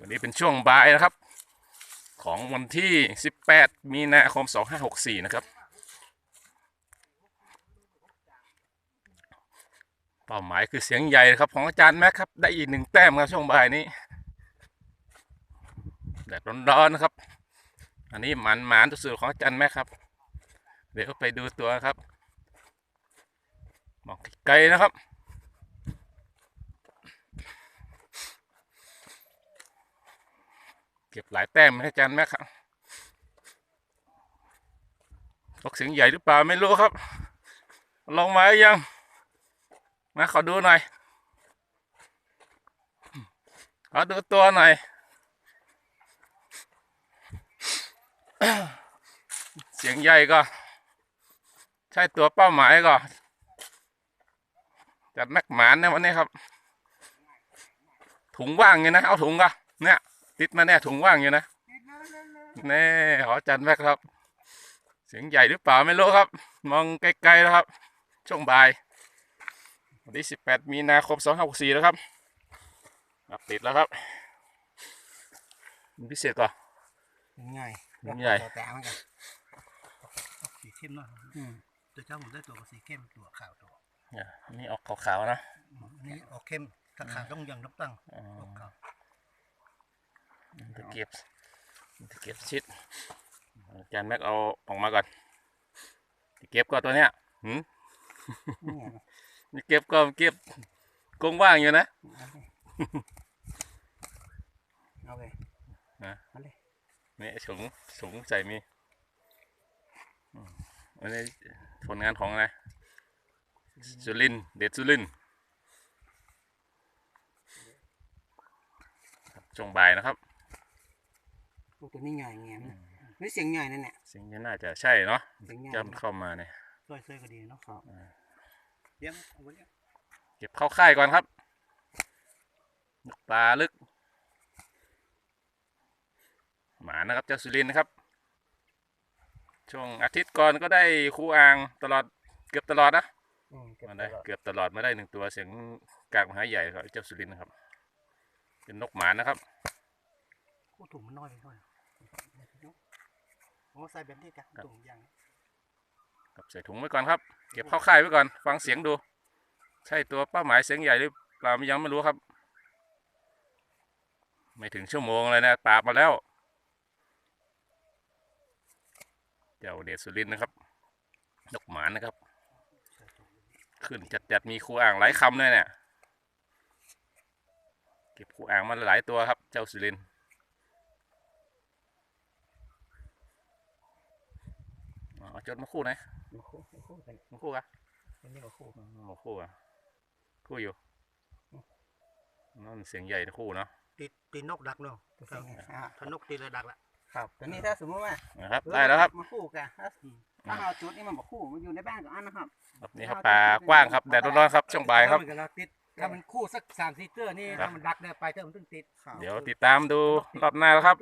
วงนี้เป็นช่วงบ่ายนะครับ ของวันที่ 18 มีนาคม 2564 นะครับ เป้าหมายคือเสียงใหญ่ครับของอาจารย์แม็กครับ ได้อีกหนึ่งแต้มครับช่วงบ่ายนี้แดดร้อนๆนะครับ อันนี้หมันหมานสุดๆของอาจารย์แม็กครับ เดี๋ยวไปดูตัวครับมองไกลๆนะครับ ก็บหลายแต้มให้อาจารย์แม็กครับตกเสียงใหญ่หรือเปล่าไม่รู้ครับ ลงมาหรือยังมาขอดูหน่อยขอดูตัวหน่อยเสียงใหญ่ก็ ใช่ตัวเป้าหมายก็ จัดแม็กหมานนะวันนี้ครับ ถุงว่างอยู่นะ เอาถุงก็เนี่ย ติดมาเนี่ยถุงว่างอยู่นะแน่ขอจัดแม็กครับ เสียงใหญ่หรือเปล่าไม่รู้ครับ มองไกลๆนะครับ ช่วงบ่ายวันที่18มีนาคม2564แล้วครับอะติดแล้วครับมันพิเศษก่อนง่ายใหญ่แต่มันกันสีเข้มเนาะอืมตัวเจ้าผมได้ตัวสีเข้มตัวขาวตัวเนี่ยอันนี่ออกขาวๆนะอันนี้ออกเข้มถ้าขาวต้องยังน้ำตั้งอ๋อออกขาว ตะเกียบตะเกียบชิดอาจารย์แม็กเอาออกมาก่อนตะเกียบก็ตัวเนี้ยหืมนี่ไงตะเกียบก็เก็บกงว่างอยู่นะเอาเลยนะเอาเลยนี่ถุงถุงใส่มีอืมอันนี้ผลงานของอะไรสุรินทร์เดชสุรินทร์ครับช่วงบ่ายนะครับ โอ้ตัวนี้ใหญ่เงี้ยนะนี่เสียงใหญ่นั่นแหละสิ่งที่น่าจะใช่เนาะเสียงใหญ่จำเข้ามาเนี่ยช่วยช่วยก็ดีเนาะครับเลี้ยงเอาไว้เลี้ยงเก็บเข้าค่ายก่อนครับนกปลาลึก หมานะครับ เจ้าสุรินทร์นะครับ ช่วงอาทิตย์ก่อนก็ได้ครูอ่างตลอดเกือบตลอดนะอืมเก็บมาตได้ลอดเกือบตลอดมาได้หนึ่งตัวเสียงกากมหาใหญ่ครับเจ้าสุรินทร์นะครับ เป็นนกหมานะครับโอ้ถุงมันน้อยไปหน่อย โอ้ใส่แบบนี้จ้ะถุงยางกับใส่ถุงไว้ก่อนครับ เก็บเข้าค่ายไว้ก่อน ฟังเสียงดู ใช่ตัวเป้าหมายเสียงใหญ่หรือเปล่ายังไม่รู้ครับ ไม่ถึงชั่วโมงเลยนะปราบมาแล้วเจ้าเดชสุรินทร์นะครับนกหมานนะครับ ขึ้นจัดจัดๆมีครูอ่างหลายคำเลยเนี่ย เก็บครูอ่างมาหลายตัวครับ เจ้าสุรินทร์อ๋อเอา จดมาคู่ไหนมาคู่มาคู่กันมาคู่กะอันนี้มาคู่อ๋อมาคู่อะคู่อยู่นั่นเสียงใหญ่นะคู่เนาะตีตีนกดักเนาะครับถ้านกตีเลยดักละครับตัวนี้ถ้าสมมติว่านะครับได้แล้วครับมาคู่กันถ้าถ้าเอาจุดนี้มันมาคู่มันอยู่ในบ้านกับอันนะครับครับนี่ครับปลากว้างครับแดดร้อนๆครับช่วงบ่ายครับถ้มันก็เราติดถ้ามันคู่สักสามสี่เตื้อนี่ครับถ้ามันดักเนี่ยไปเตื้อมันต้องติด เดี๋ยวติดตามดูรอบหน้าแล้วครับ